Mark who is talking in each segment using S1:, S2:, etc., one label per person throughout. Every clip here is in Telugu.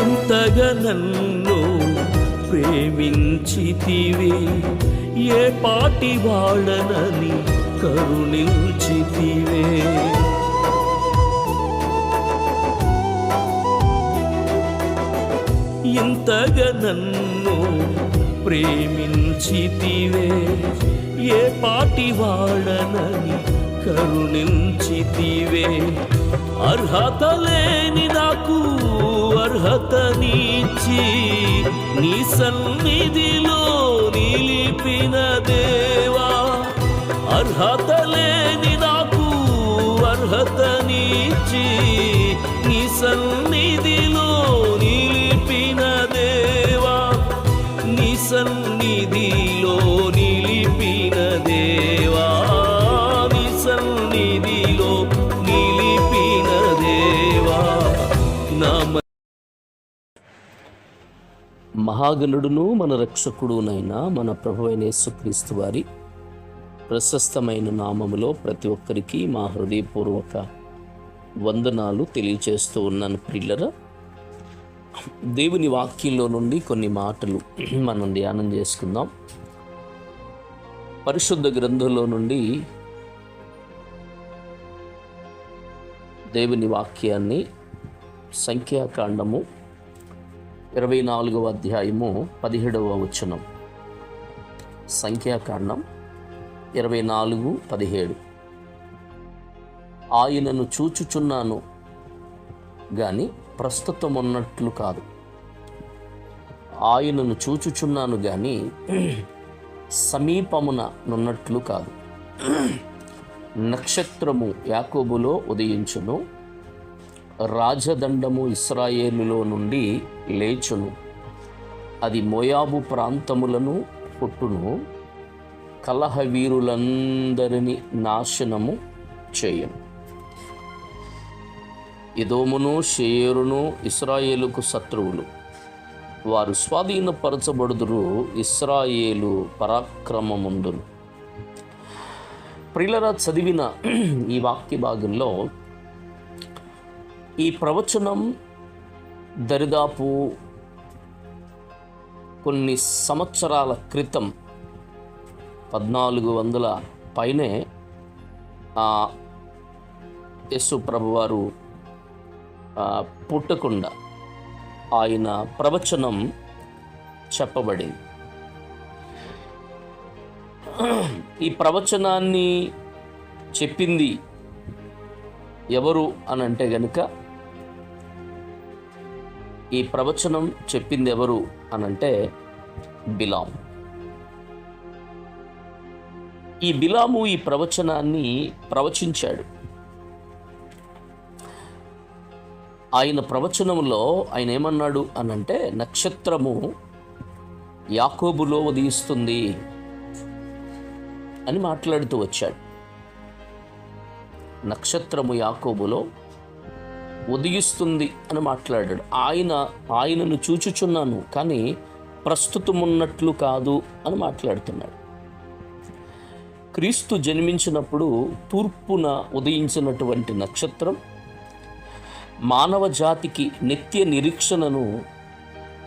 S1: ఇంతగా నన్ను ప్రేమించితివే ఏ పాటి వాళ్ళనని కరుణించితివే. ఇంతగా నన్ను ప్రేమించితివే ఏ పాటి వాడనని కరుణించితివే. అర్హత లేని అర్హతనిచ్చి నీ సన్నిధిలో నిలిపిన దేవా అర్హతలే మహాగణుడును మన రక్షకుడునైన మన ప్రభువైన యేసుక్రీస్తు వారి ప్రశస్తమైన నామములో ప్రతి ఒక్కరికి మా హృదయపూర్వక వందనాలు తెలియచేస్తూ ఉన్నాను ప్రిల్లర. దేవుని వాక్యంలో నుండి కొన్ని మాటలు మనం ధ్యానం చేసుకుందాం. పరిశుద్ధ గ్రంథంలో నుండి దేవుని వాక్యాన్ని సంఖ్యాకాండము ఇరవై నాలుగవ అధ్యాయము పదిహేడవ వచనం. సంఖ్యాకాండం ఇరవై నాలుగు పదిహేడు. ఆయనను చూచుచున్నాను గాని ప్రస్తుతం ఉన్నట్లు కాదు. ఆయనను చూచుచున్నాను గాని సమీపమున నున్నట్లు కాదు. నక్షత్రము యాకోబులో ఉదయించును రాజదండము ఇస్రాయేలులో నుండి లేచును. అది మోయాబు ప్రాంతములను పుట్టును. కలహ వీరులందరినీ నాశనము చేయను. ఇదోమును షేరును ఇస్రాయేలుకు శత్రువులు. వారు స్వాధీనపరచబడుదురు ఇస్రాయేలు పరాక్రమముందును. ప్రిలరా చదివిన ఈ వాక్య భాగంలో ఈ ప్రవచనం దరిదాపు కొన్ని సంవత్సరాల క్రితం పద్నాలుగు వందల పైనే ఆ ప్రభువారు పుట్టకుండా ఆయన ప్రవచనం చెప్పబడింది. ఈ ప్రవచనాన్ని చెప్పింది ఎవరు అని అంటే గనుక ఈ ప్రవచనం చెప్పింది ఎవరు అనంటే బిలాం. ఈ బిలాము ఈ ప్రవచనాన్ని ప్రవచించాడు. ఆయన ప్రవచనంలో ఆయన ఏమన్నాడు అనంటే నక్షత్రము యాకోబులో ఉదయిస్తుంది అని మాట్లాడుతూ వచ్చాడు. నక్షత్రము యాకోబులో ఉదయిస్తుంది అని మాట్లాడాడు. ఆయన ఆయనను చూచుచున్నాను కానీ ప్రస్తుతం ఉన్నట్లు కాదు అని మాట్లాడుతున్నాడు. క్రీస్తు జన్మించినప్పుడు తూర్పున ఉదయించినటువంటి నక్షత్రం మానవ జాతికి నిత్య నిరీక్షణను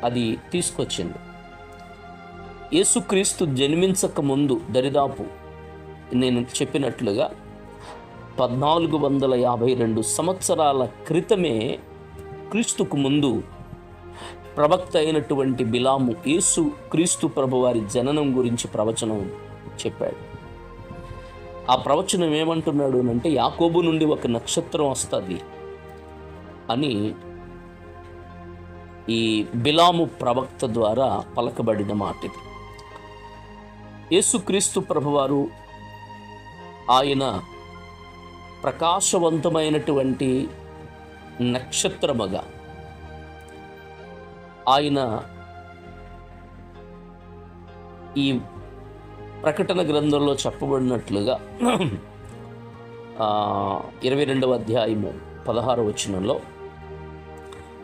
S1: అది తీసుకొచ్చింది. యేసుక్రీస్తు జన్మించక ముందు దరిదాపు నేను చెప్పినట్లుగా పద్నాలుగు వందల యాభై రెండు సంవత్సరాల క్రితమే క్రీస్తుకు ముందు ప్రవక్త అయినటువంటి బిలాము యేసు క్రీస్తు ప్రభువారి జననం గురించి ప్రవచనం చెప్పాడు. ఆ ప్రవచనం ఏమంటున్నాడు అంటే యాకోబు నుండి ఒక నక్షత్రం వస్తుంది అని ఈ బిలాము ప్రవక్త ద్వారా పలకబడిన మాట ఇది. యేసుక్రీస్తు ప్రభువారు ఆయన ప్రకాశవంతమైనటువంటి నక్షత్రముగా. ఆయన ఈ ప్రకటన గ్రంథంలో చెప్పబడినట్లుగా ఇరవై రెండవ అధ్యాయము పదహారు వచనంలో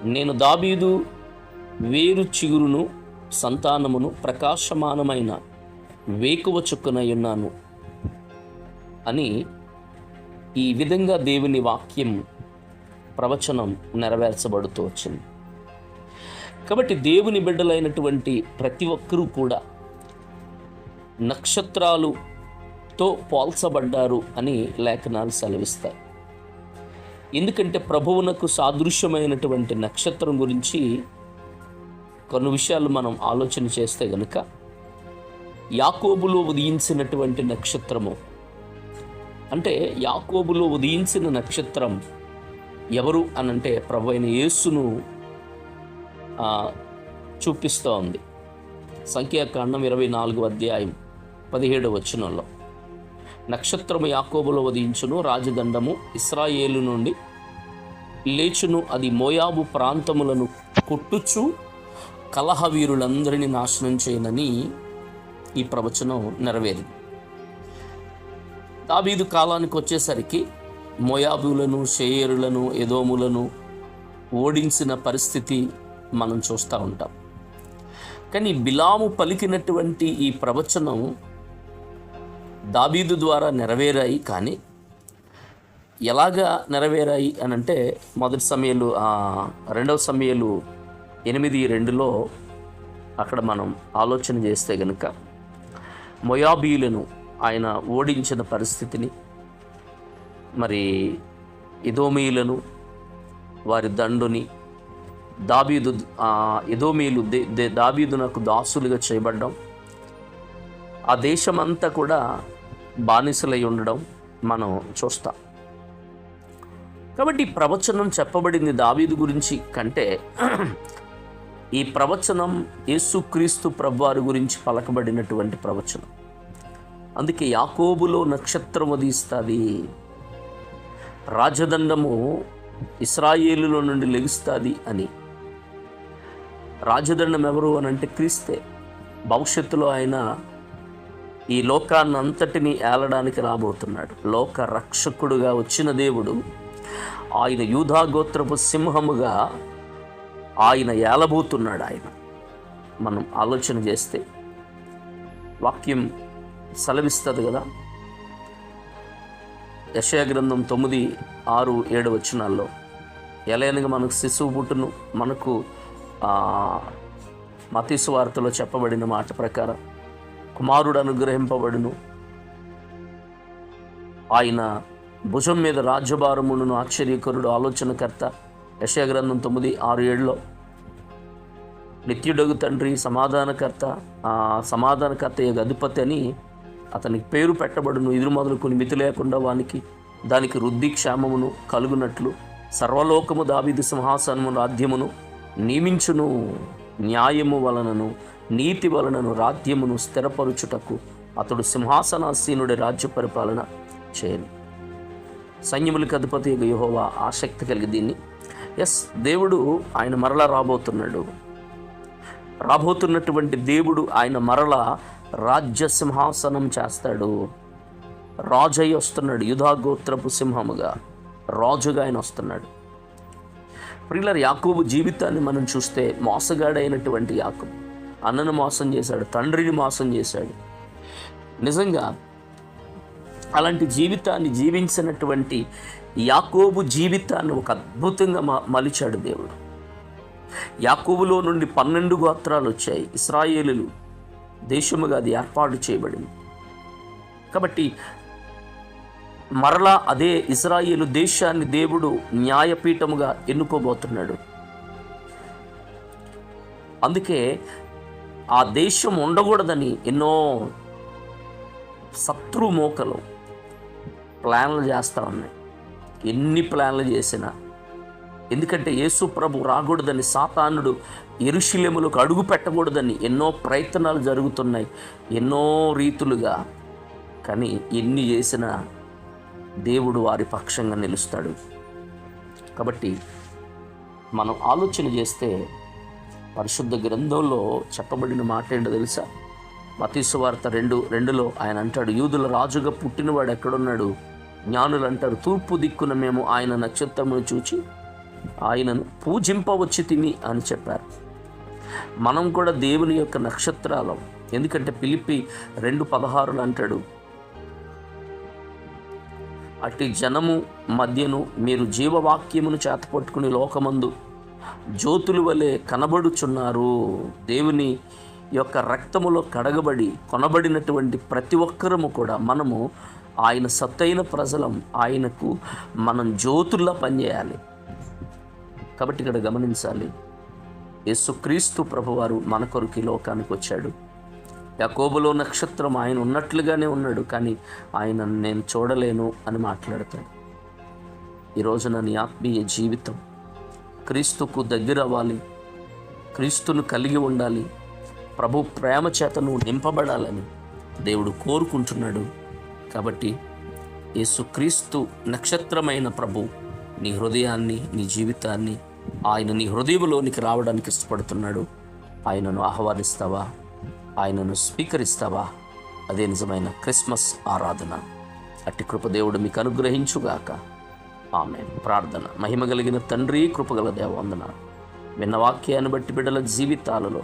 S1: నేను దాబీదు వేరు చిగురును సంతానమును ప్రకాశమానమైన వేకువ చుక్కనయ్యున్నాను అని ఈ విధంగా దేవుని వాక్యం ప్రవచనం నెరవేర్చబడుతూ వచ్చింది. కాబట్టి దేవుని బిడ్డలైనటువంటి ప్రతి ఒక్కరూ కూడా నక్షత్రాలుతో పోల్చబడ్డారు అని లేఖనాలు సెలవిస్తాయి. ఎందుకంటే ప్రభువునకు సాదృశ్యమైనటువంటి నక్షత్రం గురించి కొన్ని విషయాలు మనం ఆలోచన చేస్తే గనుక యాకోబులో ఉదయించినటువంటి నక్షత్రము అంటే యాకోబులో ఉదయించిన నక్షత్రం ఎవరు అనంటే ప్రభు అయిన యేసును చూపిస్తూ ఉంది సంఖ్యాకాండం ఇరవై నాలుగు అధ్యాయం పదిహేడు వచనంలో. నక్షత్రము యాకోబులో ఉదయించును రాజదండము ఇస్రాయేలు నుండి లేచును అది మోయాబు ప్రాంతములను కొట్టుచు కలహవీరులందరినీ నాశనం చేయనని ఈ ప్రవచనం నెరవేరింది. దాబీదు కాలానికి వచ్చేసరికి మొయాబులను షేయరులను ఎదోములను ఓడించిన పరిస్థితి మనం చూస్తూ ఉంటాం. కానీ బిలాము పలికినటువంటి ఈ ప్రవచనం దాబీదు ద్వారా నెరవేరాయి కానీ ఎలాగా నెరవేరాయి అని అంటే మొదటి సమయాలు రెండవ సమయాలు ఎనిమిది రెండులో అక్కడ మనం ఆలోచన చేస్తే గనుక మొయాబీలను ఆయన ఓడించిన పరిస్థితిని మరి ఇదోమీలను వారి దండుని దాబీదు ఆ, ఇదోమీలు దే దే- దాబీదునకు దాసులుగా చేయబడ్డం ఆ దేశమంతా కూడా బానిసలై ఉండడం మనం చూస్తాం. కాబట్టి ఈ ప్రవచనం చెప్పబడింది దావీదు గురించి కంటే ఈ ప్రవచనం యేసుక్రీస్తు ప్రభువారి గురించి పలకబడినటువంటి ప్రవచనం. అందుకే యాకోబులో నక్షత్రం ఉదయిస్తుంది రాజదండము ఇస్రాయేలులో నుండి లెగుస్తుంది అని. రాజదండం ఎవరు అని అంటే క్రీస్తే. భవిష్యత్తులో ఆయన ఈ లోకాన్ని అంతటిని ఏలడానికి రాబోతున్నాడు. లోక రక్షకుడుగా వచ్చిన దేవుడు ఆయన యూధాగోత్రపు సింహముగా ఆయన ఏలబోతున్నాడు ఆయన. మనం ఆలోచన చేస్తే వాక్యం సెలవిస్తుంది కదా. యశయ గ్రంథం తొమ్మిది ఆరు ఏడు వచనాల్లో ఎలాగనగా మనకు శిశువు పుట్టును మనకు మతీసు వార్తలో చెప్పబడిన మాట ప్రకారం కుమారుడు అనుగ్రహింపబడును. ఆయన భుజం మీద రాజ్యభారమును ఆశ్చర్యకరుడు ఆలోచనకర్త. యశయ గ్రంథం తొమ్మిది ఆరు ఏడులో నిత్యుడగు తండ్రి సమాధానకర్త సమాధానకర్త యొక్క అధిపతి అని అతనికి పేరు పెట్టబడును ఎదురు మొదలుకొని మితి లేకుండా వానికి దానికి వృద్ధి క్షేమమును కలుగునట్లు సర్వలోకము దావిది సింహాసనము రాధ్యమును నియమించును. న్యాయము వలనను నీతి వలనను రాధ్యమును స్థిరపరుచుటకు అతడు సింహాసనాసీనుడి రాజ్య పరిపాలన చేయను. సైన్యములకు అధిపతి యహోవా ఆసక్తి కలిగి దీన్ని. ఎస్ దేవుడు ఆయన మరలా రాబోతున్నాడు. రాబోతున్నటువంటి దేవుడు ఆయన మరల రాజ్య సింహాసనం చేస్తాడు. రాజయ్య వస్తున్నాడు యుధాగోత్రపు సింహముగా. రాజుగా ఆయన వస్తున్నాడు. ప్రిల్లర్ యాకోబు జీవితాన్ని మనం చూస్తే మోసగాడైనటువంటి యాకోబు. అన్నను మోసం చేశాడు తండ్రిని మోసం చేశాడు. నిజంగా అలాంటి జీవితాన్ని జీవించినటువంటి యాకోబు జీవితాన్ని ఒక అద్భుతంగా మ- మలిచాడు దేవుడు. యాకోబులో నుండి పన్నెండు గోత్రాలు వచ్చాయి ఇస్రాయేలులు. దేశముగా అది ఏర్పాటు చేయబడింది. కాబట్టి మరలా అదే ఇస్రాయేలు దేశాన్ని దేవుడు న్యాయపీఠముగా ఎన్నుకోబోతున్నాడు. అందుకే ఆ దేశం ఉండకూడదని ఎన్నో శత్రుమోకలు ప్లాన్లు చేస్తూ ఉన్నాయి. ఎన్ని ప్లాన్లు చేసినా. ఎందుకంటే యేసు ప్రభు రాకూడదని సాతానుడు ఎరుశిలెములకు అడుగు పెట్టకూడదని ఎన్నో ప్రయత్నాలు జరుగుతున్నాయి ఎన్నో రీతులుగా. కానీ ఎన్ని చేసినా దేవుడు వారి పక్షంగా నిలుస్తాడు. కాబట్టి మనం ఆలోచన చేస్తే పరిశుద్ధ గ్రంథంలో చెప్పబడిన మాట ఏంటో తెలుసా? మతీసు వార్త రెండు రెండులో ఆయన అంటాడు యూదుల రాజుగా పుట్టినవాడు ఎక్కడున్నాడు? జ్ఞానులు అంటారు తూర్పు దిక్కున మేము ఆయన నక్షత్రమును చూచి ఆయనను పూజింపవచ్చి తిని అని చెప్పారు. మనం కూడా దేవుని యొక్క నక్షత్రాలం. ఎందుకంటే పిలిపి రెండు పదహారులు అంటాడు అట్టి జనము మధ్యను మీరు జీవవాక్యమును చేతపట్టుకుని లోకమందు జ్యోతులు వలె కనబడుచున్నారు. దేవుని యొక్క రక్తములో కడగబడి కొనబడినటువంటి ప్రతి ఒక్కరము కూడా మనము ఆయన సత్తైన ప్రజలం. ఆయనకు మనం జ్యోతుల్లా పనిచేయాలి. కాబట్టి ఇక్కడ గమనించాలి యేసుక్రీస్తు ప్రభువారు మన కొరకు లోకానికి వచ్చాడు. యాకోబులో నక్షత్రం ఆయన ఉన్నట్లుగానే ఉన్నాడు కానీ ఆయన నేను చూడలేను అని మాట్లాడతాడు. ఈరోజు నీ ఆత్మీయ జీవితం క్రీస్తుకు దగ్గర అవ్వాలి క్రీస్తును కలిగి ఉండాలి ప్రభు ప్రేమ చేత నువ్వు నింపబడాలని దేవుడు కోరుకుంటున్నాడు. కాబట్టి యేసుక్రీస్తు నక్షత్రమైన ప్రభు నీ హృదయాన్ని నీ జీవితాన్ని ఆయన నీ హృదయంలోనికి రావడానికి ఇష్టపడుతున్నాడు. ఆయనను ఆహ్వానిస్తావా? ఆయనను స్వీకరిస్తావా? అదే నిజమైన క్రిస్మస్ ఆరాధన. అట్టి కృపదేవుడు మీకు అనుగ్రహించుగాక. ఆమె ప్రార్థన. మహిమ కలిగిన తండ్రి కృపగల దేవందన విన్న వాక్యాన్ని బట్టి బిడ్డల జీవితాలలో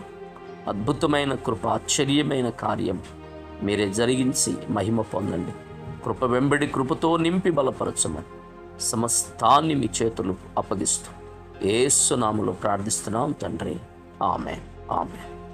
S1: అద్భుతమైన కృప ఆశ్చర్యమైన కార్యం మీరే జరిగించి మహిమ పొందండి. కృప వెంబడి కృపతో నింపి బలపరచమని సమస్తాన్ని మీ చేతులు అప్పగిస్తూ ఏసునాములో ప్రార్థిస్తున్నాం తండ్రి. ఆమె ఆమె